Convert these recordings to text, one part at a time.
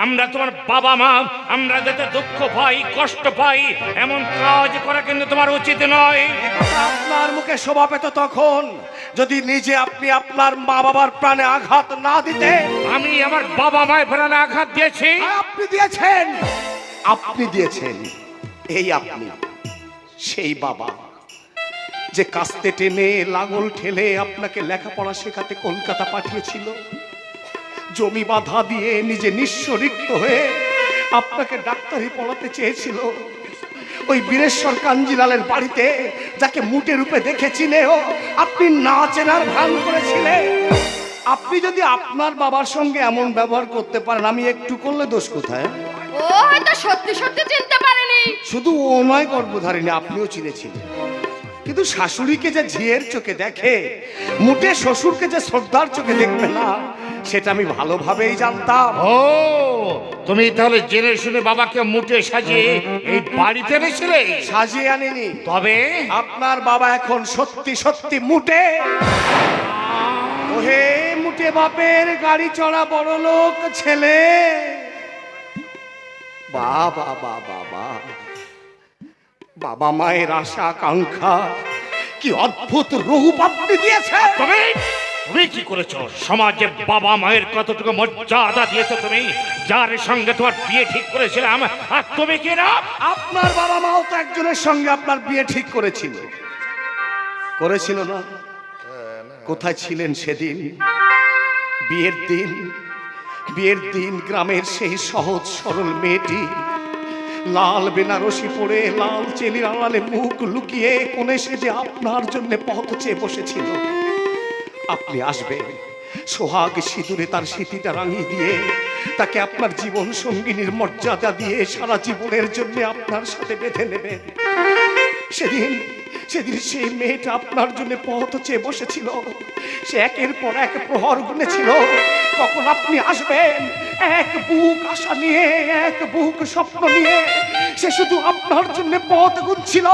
আমরা তোমার বাবা মা আমরা যাতে দুঃখ পাই কষ্ট পাই এমন কাজ করা কিন্তু তোমার উচিত নয়। আপনার মুখে শোভা পেত তখন। যদি নিজে আপনি আপনার মা বাবার প্রাণে আঘাত না দিতে আমি আমার বাবা মায়ের প্রাণে আঘাত দিয়েছি। আপনি দিয়েছেন। আপনি দিয়েছেন। এই আপনি সেই বাবা। যে কাস্তে টেনে লাঙল ঠেলে আপনাকে লেখাপড়া শেখাতে কলকাতা পাঠিয়েছিল। জমি বাধা দিয়ে নিজে নিঃস্ব রিক্ত হয়ে আপনাকে ডাক্তারি পড়াতে চেয়েছিল। ওই বীরেশ্বর কাঞ্জিলালের বাড়িতে যাকে মুটে রূপে দেখেছিলেও আপনি না চেনার ভান করেছিলেন। আপনি যদি আপনার বাবার সঙ্গে এমন ব্যবহার করতে পারেন আমি একটু করলে দোষ কোথায়? ও হয়তো সত্যি সত্যি চিনতে পারেনি। শুধু ও নয় গর্ভধারিণী আপনিও চিনেছিলেন। কিন্তু শাশুড়িকে যে ঝিয়ের চোখে দেখে মুটে শ্বশুরকে যে শ্রদ্ধার চোখে দেখবে না সেটা আমি ভালোভাবেই জানতাম। ও তুমি তাহলে জেনে শুনে বাবাকে মুটে সাজিয়ে এই বাড়িতে এনেছিলে? সাজিয়ে আনিনি। তবে? আপনার বাবা এখন সত্যি সত্যি মুটে। ওহে মুটে বাপের গাড়ি চড়া বড় লোক ছেলে। বাবা বাবা বাবা। বাবা মায়ের আশা আকাঙ্ক্ষা কি অদ্ভুত রূপ আপনি দিয়েছেন। তুমি তুমি কি করেছ? সমাজে বাবা মায়ের কতটুকু মর্যাদা দিয়েছ তুমি? যার সঙ্গে তোমার বিয়ে ঠিক করেছিলাম আর তুমি কি না? আপনার বাবা মাও তো একজনের সঙ্গে আপনার বিয়ে ঠিক করেছিল। করেছিল না? কোথায় ছিলেন সেদিন? বিয়ের দিন বিয়ের দিন গ্রামের সেই সহজ সরল মেয়েটি লাল বেনারসি পরে লাল চেলির আড়ালে মুখ লুকিয়ে কনে সে যে আপনার জন্য পথ চেয়ে বসেছিল। আপনি আসবেন। সোহাগ সিঁদুরে তার স্মৃতিটা রাঙিয়ে দিয়ে তাকে আপনার জীবন সঙ্গিনীর মর্যাদা দিয়ে সারা জীবনের জন্য আপনার সাথে বেঁধে নেবেন সেদিন সেদিন সেই মেয়েটা আপনার জন্য পথ চেয়ে বসেছিল। সে একের পর এক প্রহর গুনেছিল। কখন আপনি আসবেন? এক বুক আশা নিয়ে, এক বুক স্বপ্ন নিয়ে। সে শুধু আপনার জন্য পথ গুনছিল,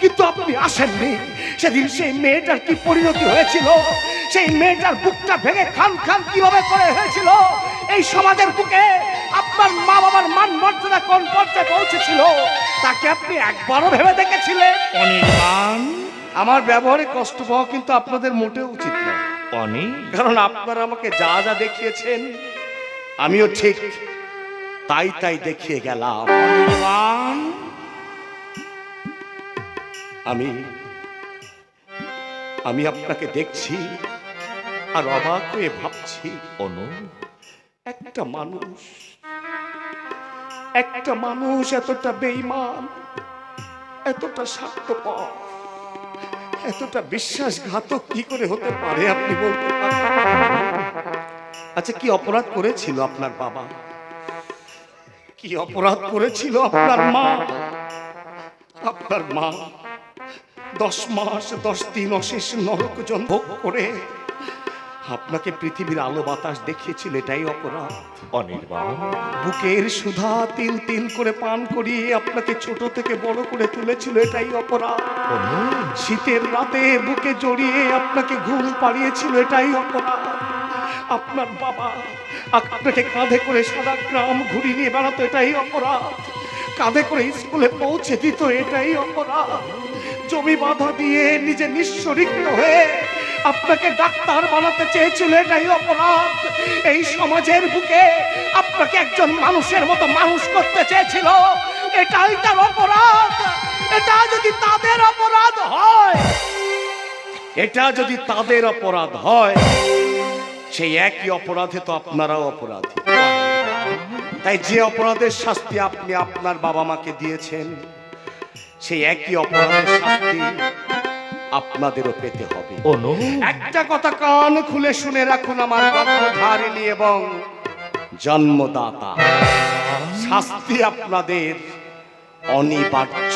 কিন্তু আপনি আসেননি। সেদিন সেই মেয়েটার কি পরিণতি হয়েছিল? সেই মেয়েটার বুকটা ভেঙে খান খান কীভাবে করে হয়েছিল? এই সমাজের বুকে আপনার মা বাবার মান মর্যাদা কোন পর্যায়ে পৌঁছেছিল। তাকে আপনি একবারও ভেবে দেখেছিলেন। আমার ব্যবহারে কষ্ট পাওয়া কিন্তু আপনাদের মোটেও উচিত নয় অনি? কারণ আপনারা আমাকে যা যা দেখিয়েছেন আমিও ঠিক তাই তাই দেখিয়ে গেলাম। আমি আমি আপনাকে দেখছি আর অবাক হয়ে ভাবছি অনু? একটা মানুষ একটা মানুষ এতটা বেইমান এতটা স্বার্থপর। এতটা বিশ্বাসঘাতক কি করে হতে পারে আপনি বলতে আচ্ছা কি অপরাধ করেছিল আপনার বাবা? কি অপরাধ করেছিল আপনার মা? আপনার মা দশ মাস, দশ দিন অশেষ নরক ভোগ করে আপনাকে পৃথিবীর আলো বাতাস দেখিয়েছিল এটাই অপরাধ। অনির্বাণ। বুকের সুধা তিল তিল করে পান করিয়ে আপনাকে ছোট থেকে বড় করে তুলেছিল এটাই অপরাধ। শীতের রাতে বুকে জড়িয়ে আপনাকে ঘুম পাড়িয়েছিল এটাই অপরাধ। আপনার বাবা আপনাকে কাঁধে করে সারা গ্রাম ঘুরি নিয়ে বেড়াতো এটাই অপরাধ। কাঁধে করে স্কুলে পৌঁছে দিত এটাই অপরাধ। জমি বাধা দিয়ে নিজে নিঃস্বরিক্ত হয়ে আপনাকে ডাক্তার বানাতে চেয়েছিল এটাই অপরাধ। এই সমাজের বুকে আপনাকে একজন মানুষের মতো মানুষ করতে চেয়েছিল। এটাই তার অপরাধ। এটা যদি তাদের অপরাধ হয়, এটা যদি তাদের অপরাধ হয়, সেই একই অপরাধে তো আপনারাও অপরাধী। তাই যে অপরাধের শাস্তি আপনি আপনার বাবা মাকে দিয়েছেন, সেই একই অপরাধের শাস্তি আপনাদেরও পেতে হবে। একটা কথা কান খুলে শুনে রাখুন আমার গর্ভধারিণী এবং জন্মদাতা। শাস্তি আপনাদের অনিবার্য।